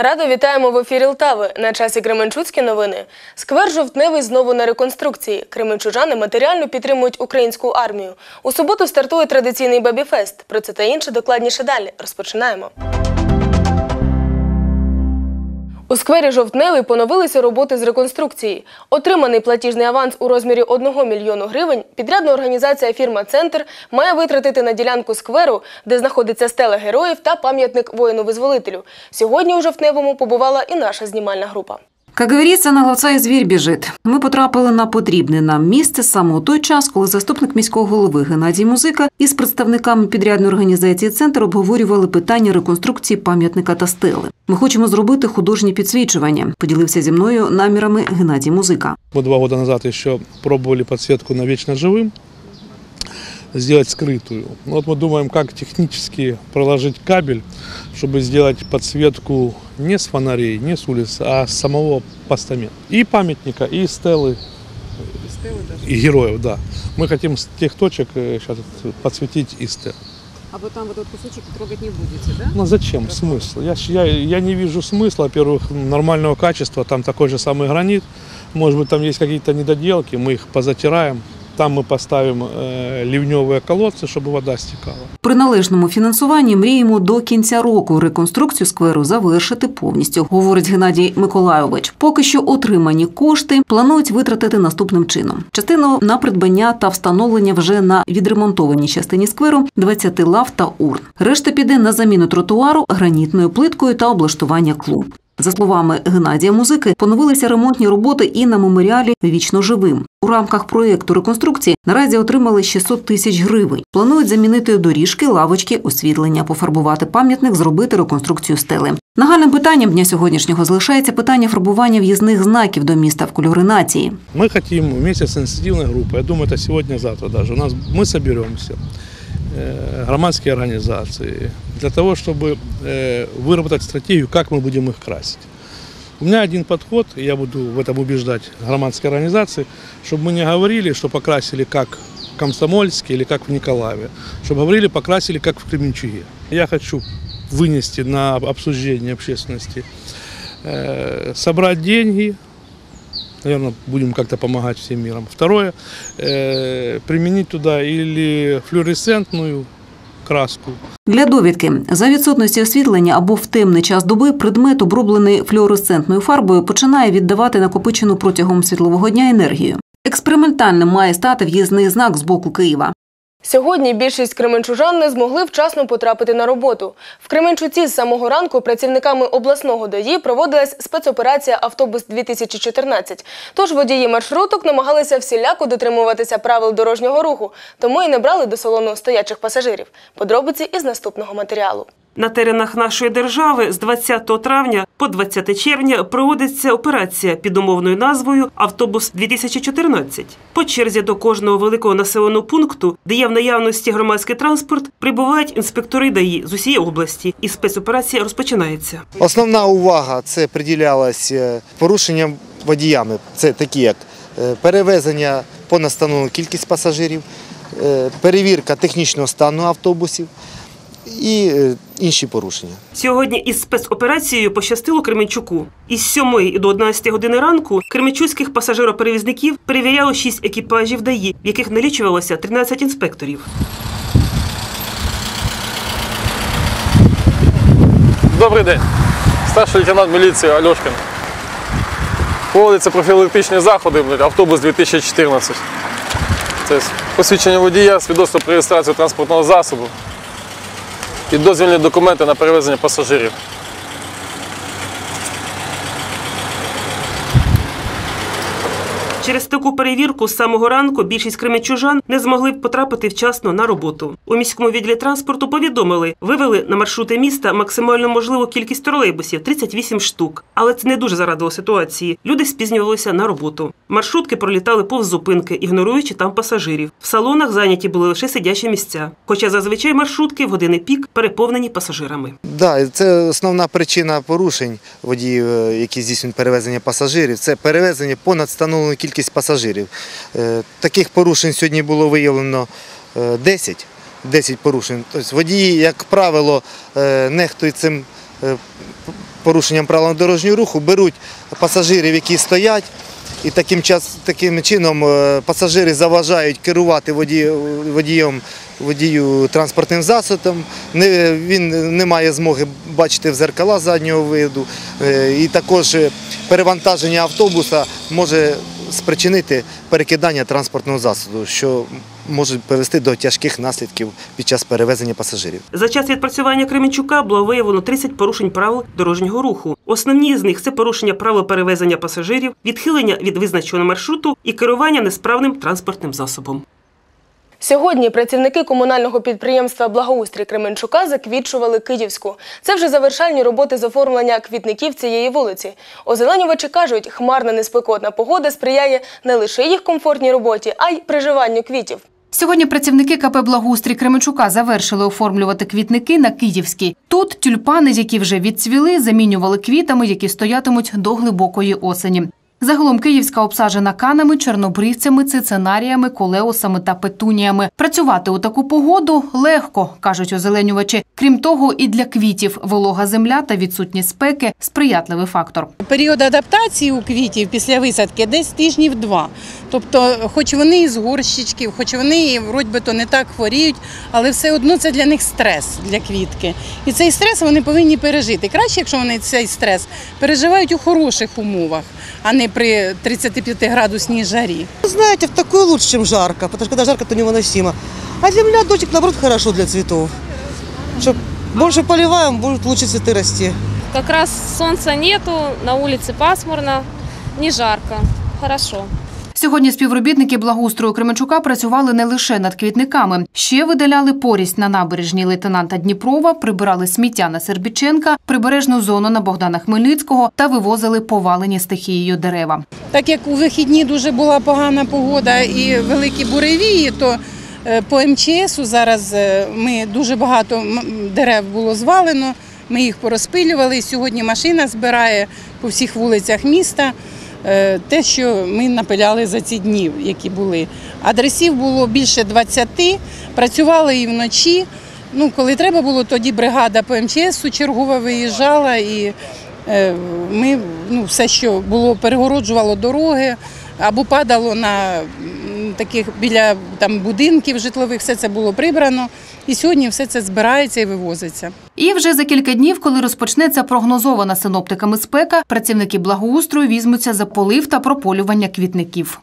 Радо вітаємо в ефірі Лтави. На часі Кременчуцькі новини. Сквер жовтневий знову на реконструкції. Кременчужани матеріально підтримують українську армію. У суботу стартує традиційний бабіфест. Про це та інше докладніше далі. Розпочинаємо. У сквері Жовтневий поновилися роботи з реконструкції. Отриманий платіжний аванс у розмірі 1 мільйону гривень підрядна організація фірма Центр має витратити на ділянку скверу, де знаходиться стела героїв та пам'ятник воїну-визволителю. Сьогодні у Жовтневому побувала і наша знімальна група. Как говорится, на главца і звір біжить. Ми потрапили на потрібне нам місце саме у той час, коли заступник міського голови Геннадій Музика із представниками підрядної організації «Центр» обговорювали питання реконструкції пам'ятника та стели. Ми хочемо зробити художні підсвічування. Поділився зі мною намірами Геннадій Музика. Мы два года назад еще пробовали подсветку на вечно живым, сделать скрытую. Ну, Вот мы думаем, как технически проложить кабель, чтобы сделать подсветку не с фонарей, не с улиц, а с самого постамента. И памятника, и стелы, и героев, да. Мы хотим с тех точек сейчас подсветить и стел. А вот там вот этот кусочек трогать не будете, да? Ну зачем? Смысл? Я, я, я не вижу смысла, во-первых, нормального качества, там такой же самый гранит. Может быть, там есть какие-то недоделки, мы их позатираем. Там мы поставим э, ливневые колодцы, чтобы вода стекала. При належному фінансуванні мріємо до кінця року реконструкцію скверу завершити повністю, говорить Геннадій Миколайович. Поки що отримані кошти планують витратити наступним чином: частину на придбання та встановлення вже на відремонтованій частині скверу 20 лав та урн. Решта піде на заміну тротуару гранітною плиткою та облаштування клуб. За словами Геннадія Музики, поновилися ремонтні роботи і на меморіалі вічно живим. У рамках проєкту реконструкції наразі отримали 600 тисяч гривень. Планують замінити доріжки, лавочки, освітлення, пофарбувати пам'ятник, зробити реконструкцію стели. Нагальним питанням дня сьогоднішнього залишається питання фарбування в'їзних знаків до міста в кольори нації. Мы хотим вместе с инициативной группой, я думаю, это сегодня-завтра даже, у нас мы соберемся, э, громадские организации, для того, чтобы э, выработать стратегию, как мы будем их красить. У меня один подход, и я буду в этом убеждать громадские организации, чтобы мы не говорили, что покрасили как в Комсомольске или как в Николаеве, чтобы говорили, покрасили как в Кременчуге. Я хочу вынести на обсуждение общественности, э, собрать деньги, наверное, будем как-то помогать всем миром. Второе, э, применить туда или флюоресцентную краску, Для довідки за відсутності освітлення або в темний час доби предмет, оброблений флюоресцентною фарбою, починає віддавати накопичену протягом світлового дня енергію. Експериментальним має стати в'їзний знак з боку Києва. Сьогодні більшість кременчужан не змогли вчасно потрапити на роботу. В Кременчуці з самого ранку працівниками обласного ДАІ проводилась спецоперація Автобус 2014 Тож водії маршруток намагалися всіляко дотримуватися правил дорожнього руху, тому і не брали до салону стоячих пасажирів. Подробиці із наступного матеріалу. На теренах нашої держави з 20 травня по 20 червня проводиться операція під умовною назвою Автобус 2014 По черзі до кожного великого населеного пункту, де є в наявності громадський транспорт, прибувають інспектори ДАІ з усієї області, і спецоперація розпочинається. Основна увага це приділялась е, порушенням водіями. Це такі як е, перевезення понад встановлену кількість пасажирів, е, перевірка технічного стану автобусів і е, інші порушення. Сьогодні із спецоперацією пощастило Кременчуку. Із 7 до 11 години ранку кременчуцьких пасажироперевізників перевіряло 6 екіпажів ДАІ, в яких налічувалося 13 інспекторів. Добрий день. Старший лейтенант міліції Альошкін. Проводяться профілактичні заходи, блядь, автобус 2014. Це посвідчення водія, свідоцтво про реєстрацію транспортного засобу і дозвільні документи на перевезення пасажирів. Через таку перевірку з самого ранку більшість кременчужан не змогли б потрапити вчасно на роботу. У міському відділі транспорту повідомили, вивели на маршрути міста максимально можливу кількість тролейбусів 38 штук. Але це не дуже зарадило ситуації. Люди спізнювалися на роботу. Маршрутки пролітали повз зупинки, ігноруючи там пасажирів. В салонах зайняті були лише сидячі місця. Хоча зазвичай маршрутки в години пік переповнені пасажирами. Да, це основна причина порушень водіїв, е, які здійснюють перевезення пасажирів. Це перевезення понад встановлену кількість пасажирів. Е, Таких порушень сьогодні було виявлено е, 10. 10 порушень. Тобто водії, як правило, е, нехтують цим порушенням правил дорожнього руху, беруть пасажирів, які стоять. І таким, час, таким чином пасажири заважають керувати водієм, водію транспортним засобом. Не, він не має змоги бачити в зеркала заднього виду. І також перевантаження автобуса може спричинити перекидання транспортного засобу, що може привести до тяжких наслідків під час перевезення пасажирів. За час відпрацювання Кременчука було виявлено 30 порушень правил дорожнього руху. Основні з них це порушення правил перевезення пасажирів, відхилення від визначеного маршруту і керування несправним транспортним засобом. Сьогодні працівники комунального підприємства Благоустрій Кременчука заквітчували Київську. Це вже завершальні роботи з оформлення квітників цієї вулиці. Озеленювачі кажуть, хмарна неспекотна погода сприяє не лише їх комфортній роботі, а й приживанню квітів. Сьогодні працівники КП Благоустрій Кременчука завершили оформлювати квітники на Київській. Тут тюльпани, які вже відцвіли, замінювали квітами, які стоятимуть до глибокої осені. Загалом Київська обсаджена канами, чорнобривцями, цицинаріями, колеусами та петуніями. Працювати у таку погоду легко, кажуть озеленювачі. Крім того, і для квітів волога земля та відсутність спеки сприятливий фактор. Період адаптації у квітів після висадки десь тижнів два. Тобто, хоч вони із горщичків, хоч вони вроді би то не так хворіють, але все одно це для них стрес для квітки. І цей стрес вони повинні пережити. Краще, якщо вони цей стрес переживають у хороших умовах, а не при 35-градусній жарі. Знаєте, в такое лучше, чем жарко, потому что когда жарко, то невыносимо. А для меня дождик, наоборот, хорошо для цветов. Чтоб больше поливаємо, будуть лучше цветы расти. Как раз солнца нету, на улице пасмурно, не жарко, хорошо. Сьогодні співробітники благоустрою Кременчука працювали не лише над квітниками, ще видаляли порість на набережній лейтенанта Дніпрова, прибирали сміття на Сербіченка, прибережну зону на Богдана Хмельницького та вивозили повалені стихією дерева. Так як у вихідні дуже була погана погода і великі буревії, то е, по МЧСу зараз е, ми дуже багато дерев було звалено. Ми їх порозпилювали. Сьогодні машина збирає по всіх вулицях міста те, що ми напиляли за ці дні, які були. Адресів було більше 20, працювали і вночі. Ну, коли треба було, тоді бригада по МЧСу чергова виїжджала і Е, Ми ну, все, що було, перегороджувало дороги або падало на таких біля там будинків житлових, все це було прибрано. І сьогодні все це збирається і вивозиться. І вже за кілька днів, коли розпочнеться прогнозована синоптиками спека, працівники благоустрою візьмуться за полив та прополювання квітників.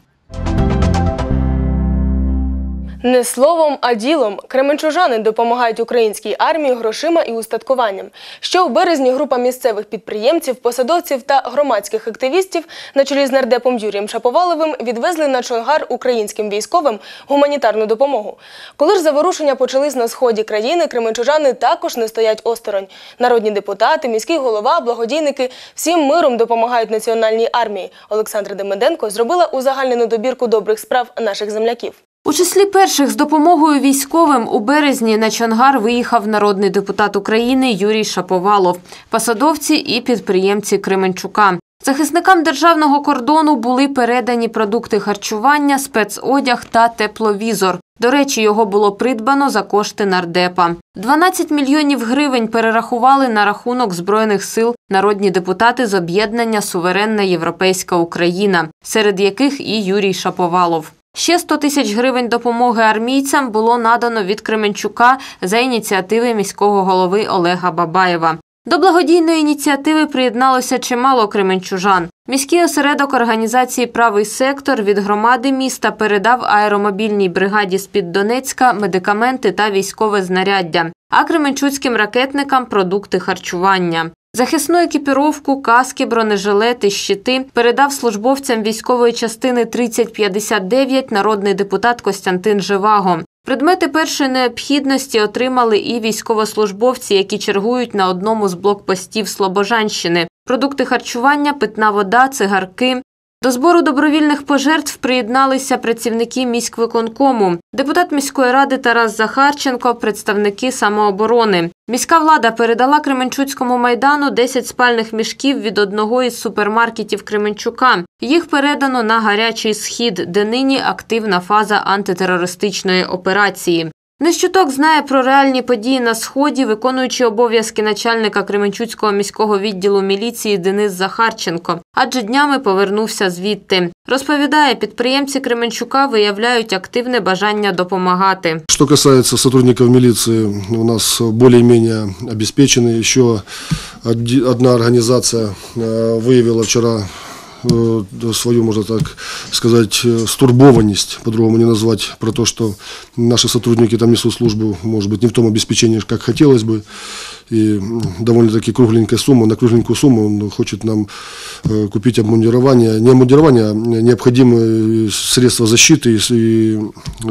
Не словом, а ділом кременчужани допомагають українській армії грошима і устаткуванням. Ще у березні група місцевих підприємців, посадовців та громадських активістів на чолі з нардепом Юрієм Шаповаловим відвезли на Чонгар українським військовим гуманітарну допомогу. Коли ж заворушення почались на сході країни, кременчужани також не стоять осторонь. Народні депутати, міський голова, благодійники всім миром допомагають національній армії. Олександра Демиденко зробила узагальнену добірку добрих справ наших земляків. У числі перших з допомогою військовим у березні на Чонгар виїхав народний депутат України Юрій Шаповалов, посадовці і підприємці Кременчука. Захисникам державного кордону були передані продукти харчування, спецодяг та тепловізор. До речі, його було придбано за кошти нардепа. 12 мільйонів гривень перерахували на рахунок збройних сил народні депутати з об'єднання Суверенна Європейська Україна, серед яких і Юрій Шаповалов. Ще 100 тисяч гривень допомоги армійцям було надано від Кременчука за ініціативи міського голови Олега Бабаєва. До благодійної ініціативи приєдналося чимало кременчужан. Міський осередок організації Правий сектор від громади міста передав аеромобільній бригаді з-під Донецька медикаменти та військове знаряддя, а кременчуцьким ракетникам продукти харчування. Захисну екіпіровку, каски, бронежилети, щити передав службовцям військової частини 3059 народний депутат Костянтин Живаго. Предмети першої необхідності отримали і військовослужбовці, які чергують на одному з блокпостів Слобожанщини. Продукти харчування, питна вода, цигарки. До збору добровільних пожертв приєдналися працівники міськвиконкому, депутат міської ради Тарас Захарченко, представники самооборони. Міська влада передала Кременчуцькому майдану 10 спальних мішків від одного із супермаркетів Кременчука. Їх передано на гарячий схід, де нині активна фаза антитерористичної операції. Нещуток знає про реальні події на сході, виконуючи обов'язки начальника Кременчуцького міського відділу міліції Денис Захарченко, адже днями повернувся звідти. Розповідає, підприємці Кременчука виявляють активне бажання допомагати. Что касается сотрудников милиции, у нас более-менее обеспечены. Еще оди- одна организация э, выявила вчера э, свою, можно так сказать, э, стурбованность, по-другому не назвать, про то, что наши сотрудники там несут службу, может быть, не в том обеспечении, как хотелось бы. И довольно-таки кругленькая сумма, на кругленькую сумму он хочет нам э, купить обмундирование, не обмундирование, а необходимые средства защиты и, с- и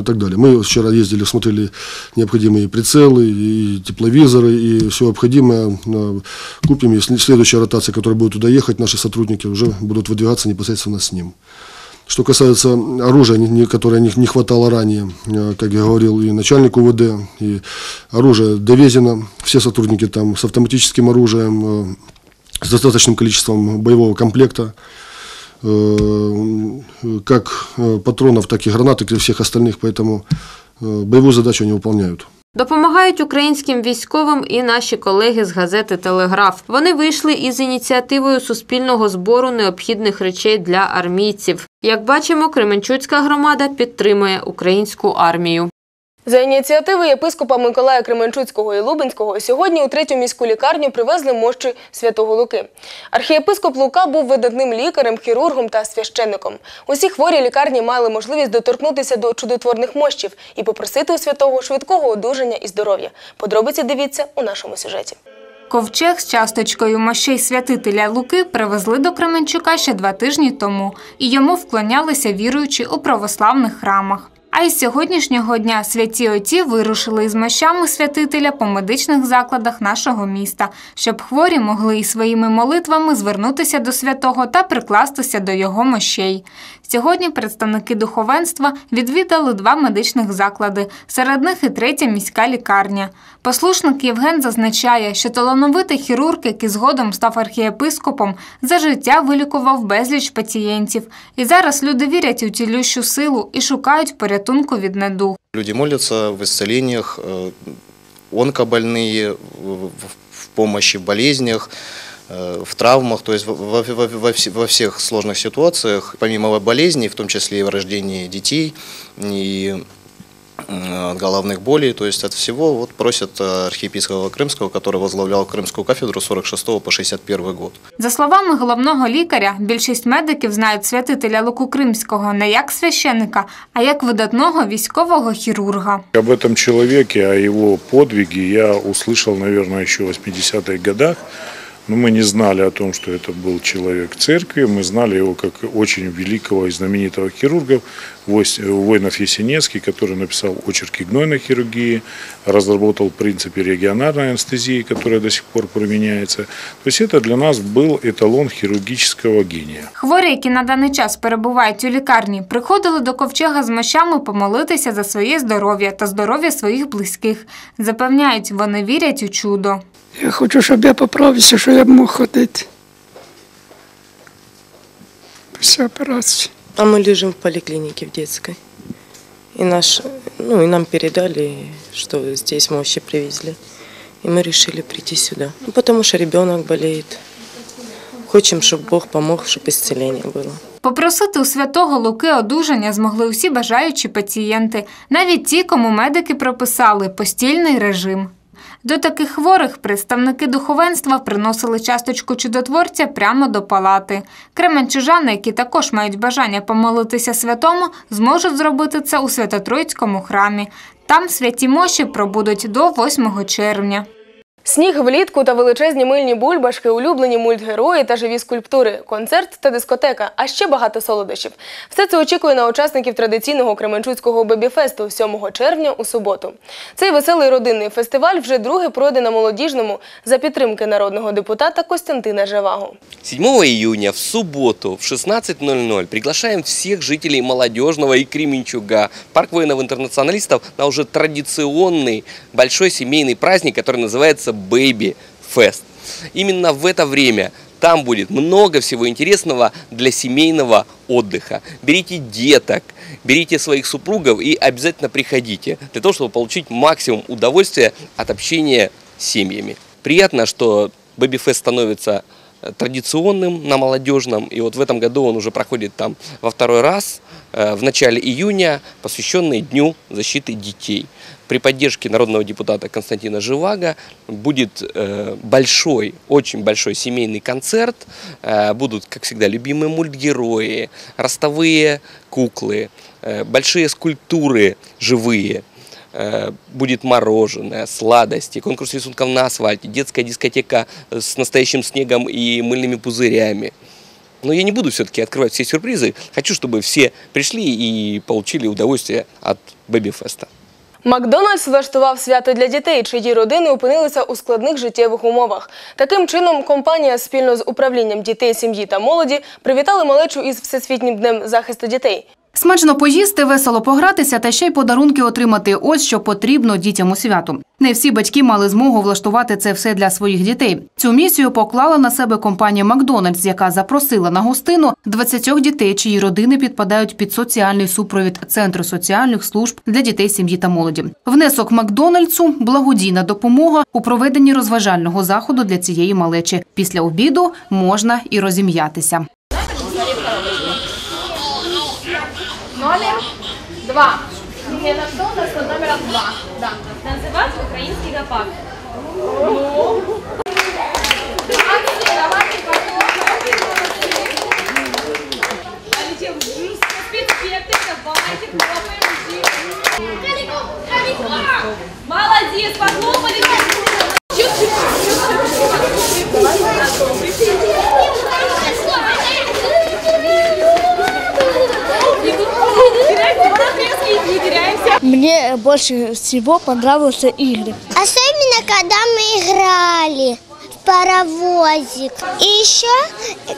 так далее. Мы вчера ездили, смотрели необходимые прицелы, и тепловизоры, и все необходимое э, купим. И сл- следующая ротация, которая будет туда ехать, наши сотрудники уже будут выдвигаться непосредственно с ним. Что касается оружия, не- не- которое не, не хватало ранее, э, как я говорил, и начальник УВД, и оружие довезено, все сотрудники там с автоматическим оружием, э, с достаточным количеством боевого комплекта, э, как э, патронов, так и гранат, и всех остальных, поэтому э, боевую задачу они выполняют. Допомагають українським військовим і наші колеги з газети Телеграф. Вони вийшли із ініціативою суспільного збору необхідних речей для армійців. Як бачимо, Кременчуцька громада підтримує українську армію. За ініціативи єпископа Миколая Кременчуцького і Лубенського сьогодні у третю міську лікарню привезли мощі святого Луки. Архієпископ Лука був видатним лікарем, хірургом та священником. Усі хворі лікарні мали можливість доторкнутися до чудотворних мощів і попросити у святого швидкого одужання і здоров'я. Подробиці дивіться у нашому сюжеті. Ковчег з часточкою мощей святителя Луки привезли до Кременчука ще два тижні тому, і йому вклонялися віруючі у православних храмах. А із сьогоднішнього дня святі отці вирушили із мощами святителя по медичних закладах нашого міста, щоб хворі могли із своїми молитвами звернутися до святого та прикластися до його мощей. Сьогодні представники духовенства відвідали два медичних заклади, серед них і третя міська лікарня. Послушник Євген зазначає, що талановитий хірург, який згодом став архієпископом, за життя вилікував безліч пацієнтів. І зараз люди вірять у цілющу силу і шукають порятунку від недуг. Люди молятся в исцелениях, э, онкобольные, в- в- в помощи в болезнях, э, в травмах, то есть во, во- во- во вс- во всех сложных ситуациях, помимо болезней, в том числе и в рождении детей, и э, от головных болей, то есть от всего вот просят э, архиепископа Крымского, который возглавлял Крымскую кафедру с 46 по 61 год. За словами головного лікаря, більшість медиків знають святителя Луку Кримського не як священика, а як видатного військового хірурга. Об этом человеке, о его подвиге я услышал, наверное, еще в 80-х годах. Но мы не знали о том, что это был человек церкви. Мы знали его как очень великого и знаменитого хирурга Вось- Воинов Есенинский, который написал очерки гнойной хирургии, разработал принципы регионарной анестезии, которая до сих пор применяется. То есть это для нас был эталон хирургического гения. Хворі, які на даний час перебувають у лікарні, приходили до ковчега з мощами помолитися за своє здоров'я та здоров'я своїх близьких. Запевняють, вони вірять у чудо. Я хочу, щоб я поправився, що я б мог ходити. Після операції. А мы лежим в поликлинике в детской. И наш, ну и нам передали, что здесь мощи привезли. И мы решили прийти сюда. Ну, потому что ребенок болеет. Хочем, чтобы Бог помог, чтобы исцеление было. Попросити у святого Луки одужання змогли усі бажаючі пацієнти, навіть ті, кому медики прописали постільний режим. До таких хворих представники духовенства приносили часточку чудотворця прямо до палати. Кременчужани, які також мають бажання помолитися святому, зможуть зробити це у Свято-Троїцькому храмі. Там святі мощі пробудуть до 8 червня. Сніг влітку та величезні мильні бульбашки, улюблені мультгерої та живі скульптури, концерт та дискотека, а ще багато солодощів. Все це очікує на учасників традиційного Кременчуцького бебіфесту 7 червня у суботу. Цей веселий родинний фестиваль вже друге пройде на молодіжному за підтримки народного депутата Костянтина Живаго. 7 июня в субботу в 16.00 приглашаем всех жителей Молодежного и Кременчуга, парк воинов-интернационалистов на уже традиционный большой семейный праздник, который называется Baby Fest. Именно в это время Там будет много всего интересного для семейного отдыха. Берите деток, берите своих супругов и обязательно приходите для того, чтобы получить максимум удовольствия от общения с семьями. Приятно, что Бэби-фест становится традиционным на молодежном, и вот в этом году он уже проходит там во второй раз, э, в начале июня, посвященный Дню защиты детей. При поддержке народного депутата Константина Живаго будет э, большой, очень большой семейный концерт. Э, будут, как всегда, любимые мультгерои, ростовые куклы, большие скульптуры живые. Э, Будет мороженое, сладости, конкурс рисунков на асфальте, детская дискотека с настоящим снегом и мыльными пузырями. Но я не буду все-таки открывать все сюрпризы. Хочу, чтобы все пришли и получили удовольствие от Бэби-феста. Макдональдс влаштував свято для дітей, чиї родини опинилися у складних життєвих умовах. Таким чином, компанія спільно з управлінням дітей, сім'ї та молоді привітали малечу із Всесвітнім днем захисту дітей. Смачно поїсти, весело погратися та ще й подарунки отримати. Ось що потрібно дітям у святу. Не всі батьки мали змогу влаштувати це все для своїх дітей. Цю місію поклала на себе компанія Макдональдс, яка запросила на гостину 20 дітей, чиї родини підпадають під соціальний супровід Центру соціальних служб для дітей, сім'ї та молоді. Внесок Макдональдсу благодійна допомога у проведенні розважального заходу для цієї малечі. Після обіду можна і розім'ятися. Два. Это Макдональдс номер два. Да. Называется украинский гопак. Ну. Молодец, похлопали. Мне больше всего понравился игры. Особенно, когда мы играли в паровозик. И еще,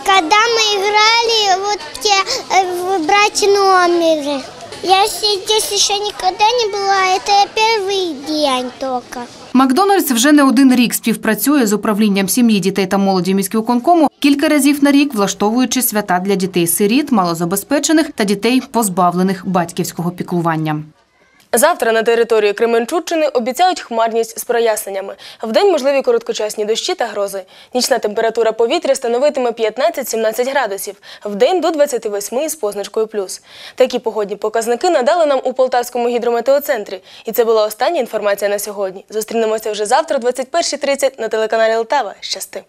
когда мы играли вот те э, выбрать номеры. Я здесь еще никогда не была, это я первый день только. Макдональдс вже не один рік співпрацює з управлінням сім'ї, дітей та молоді міськвиконкому кілька разів на рік, влаштовуючи свята для дітей-сиріт, малозабезпечених та дітей, позбавлених батьківського піклування. Завтра на території Кременчуччини обіцяють хмарність з проясненнями. Вдень можливі короткочасні дощі та грози. Нічна температура повітря становитиме 15-17 градусів, вдень до 28 із позначкою плюс. Такі погодні показники надали нам у Полтавському гідрометеоцентрі. І це була остання інформація на сьогодні. Зустрінемося вже завтра, о 21.30 на телеканалі Лтава. Щасти!